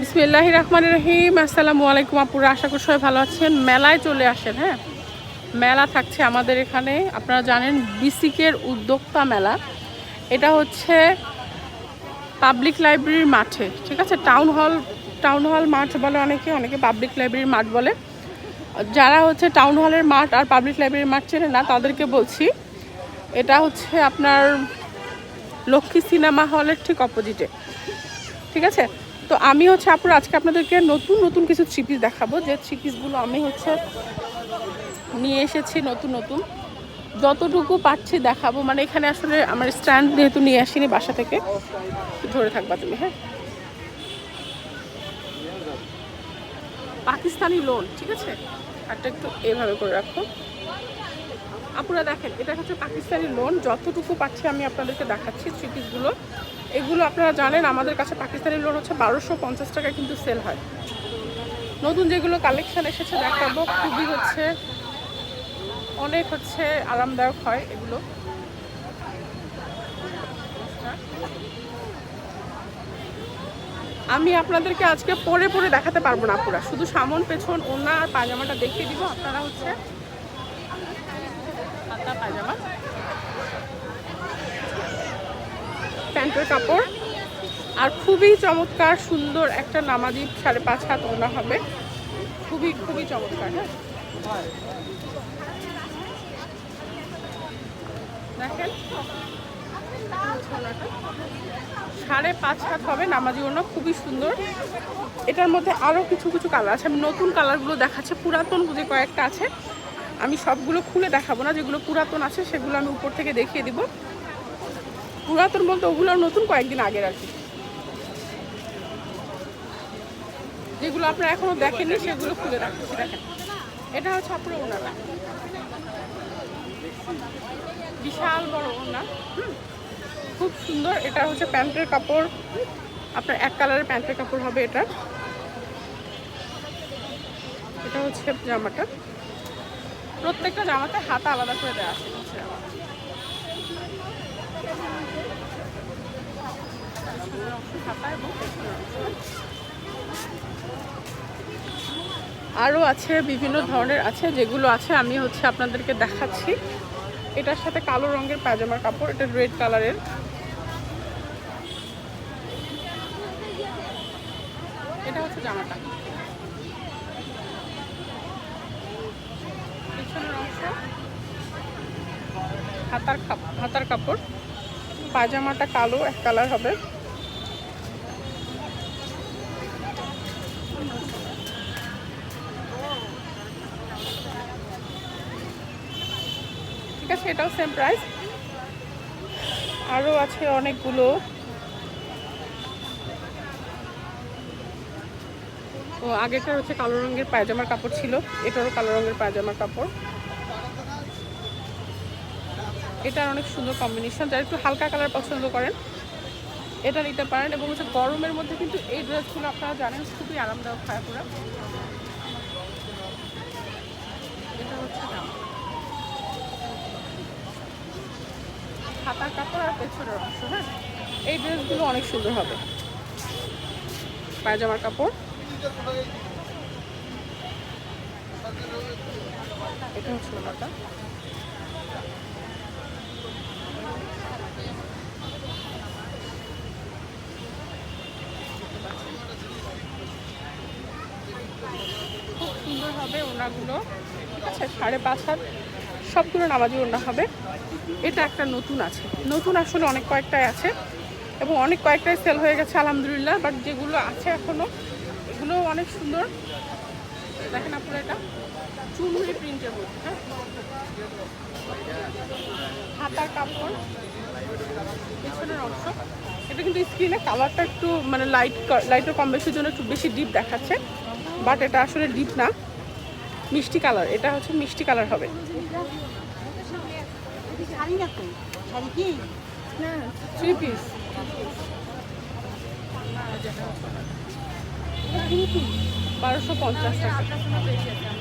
বিসমিল্লাহ রহমান রহিম আসসালামু আলাইকুম আপুরা, আশা করি সবাই ভালো আছেন। মেলায় চলে আসেন হ্যাঁ? মেলা থাকছে আমাদের এখানে। আপনারা জানেন বিসিকের উদ্যোক্তা মেলা। এটা হচ্ছে পাবলিক লাইব্রেরির মাঠে, ঠিক আছে? টাউন হল টাউন হল মাঠ বলে অনেকে অনেকে পাবলিক লাইব্রেরির মাঠ বলে। যারা হচ্ছে টাউন হলের মাঠ আর পাবলিক লাইব্রেরির মাঠ চেনে না, তাদেরকে বলছি, এটা হচ্ছে আপনার লক্ষ্মী সিনেমা হলের ঠিক অপোজিটে ঠিক আছে? তো আমি হচ্ছে আপুর, আজকে আপনাদেরকে নতুন নতুন কিছু থ্রি দেখাবো। যে থ্রি আমি হচ্ছে নিয়ে এসেছি নতুন নতুন। যতটুকু পারছি দেখাবো। মানে এখানে আসলে আমার স্ট্যান্ড যেহেতু নিয়ে আসিনি বাসা থেকে ধরে থাকবা তুমি হ্যাঁ? পাকিস্তানি লোন ঠিক আছে? একটা একটু এভাবে করে রাখো। আপনারা দেখেন, এটা হচ্ছে পাকিস্তানি লোন যতটুকু পাচ্ছি আমি আপনাদেরকে দেখাচ্ছি থ্রি এগুলো আপনারা জানেন, আমাদের কাছে পাকিস্তানি লোন হচ্ছে বারোশো পঞ্চাশ টাকায় কিন্তু সেল হয়। নতুন যেগুলো কালেকশান এসেছে দেখাবো, খুবই হচ্ছে, অনেক হচ্ছে আরামদায়ক হয় এগুলো। আমি আপনাদেরকে আজকে পরে পরে দেখাতে পারব না পুরা, শুধু সামন, পেছন ওনা আর পাজামাটা দেখিয়ে দিব, আপনারা হচ্ছে হাতা পাজামা প্যান্টের কাপড়। আর খুবই চমৎকার সুন্দর একটা নামাজি সাড়ে পাঁচ হাত ওনা হবে। খুবই খুবই চমৎকার হ্যাঁ। দেখেন। সাড়ে পাঁচ হাত হবে নামাজি ওনা খুবই সুন্দর। এটার মধ্যে আরও কিছু কিছু কালার আছে। আমি নতুন কালারগুলো দেখাচ্ছি। পুরাতন যে কয়েকটা আছে। আমি সবগুলো খুলে দেখাবো না। যেগুলো পুরাতন আছে, সেগুলো আমি উপর থেকে দেখিয়ে দিব। পুরাতন বলতে ওগুলো নতুন কয়েকদিন আগের আর কি। যেগুলো আপনারা এখনও দেখেননি, সেগুলো খুলে রাখছি দেখেন। এটা হচ্ছে আপনার ওনারা বিশাল বড় ওনা হুম। খুব সুন্দর, এটা হচ্ছে প্যান্টের কাপড়। আপনার এক কালারের প্যান্টের কাপড় হবে এটা। এটা হচ্ছে জামাটা। প্রত্যেকটা জামাতে হাতা আলাদা করে দেওয়া আছে হচ্ছে জামা। হাতা এবং পেছনের অংশ। আরও আছে, বিভিন্ন ধরনের আছে, যেগুলো আছে, আমি হচ্ছে আপনাদেরকে দেখাচ্ছি। এটার সাথে কালো রঙের পাজামার কাপড়, এটা রেড কালারের। এটা হচ্ছে জামাটা। হাতার কাপ- হাতার কাপড়। পাজামাটা কালো, এক কালার হবে। এটাও সেম প্রাইস আরও আছে অনেকগুলো। ও, আগেরটার হচ্ছে কালো রঙের পায়জামার কাপড় ছিল। এটারও কালো রঙের পায়জামার কাপড়। এটার অনেক সুন্দর কম্বিনেশন যারা একটু হালকা কালার পছন্দ করেন, এটা নিতে পারেন। এবং হচ্ছে গরমের মধ্যে কিন্তু এই ড্রেসগুলো আপনারা জানেন, খুবই আরামদায়ক হয় পুরো এটা হচ্ছে জামা হাতার কাপড় আর পেছনের অংশ হ্যাঁ? এই ড্রেসগুলো অনেক সুন্দর হবে। পায়জামার কাপড়। এটা হচ্ছে ওনাটা খুব সুন্দর হবে ওনাগুলো আছে, সাড়ে পাঁচ হাত। সবগুলো নামাজি ওনা হবে। এটা একটা নতুন আছে। নতুন আসলে অনেক কয়েকটাই আছে এবং অনেক কয়েকটাই সেল হয়ে গেছে, আলহামদুলিল্লাহ। বাট যেগুলো আছে এখনও এগুলো অনেক সুন্দর। দেখেন আপনারা এটা। চুনমুড়ি প্রিন্টের মধ্যে হ্যাঁ? হাতার কাপড়, পেছনের অংশ। এটা কিন্তু স্ক্রিনে কালারটা একটু মানে লাইট লাইটের কম বেশির জন্য একটু বেশি ডিপ দেখাচ্ছে। বাট এটা আসলে ডিপ না। মিষ্টি কালার এটা হচ্ছে মিষ্টি কালার হবে। বারোশো পঞ্চাশ টাকা।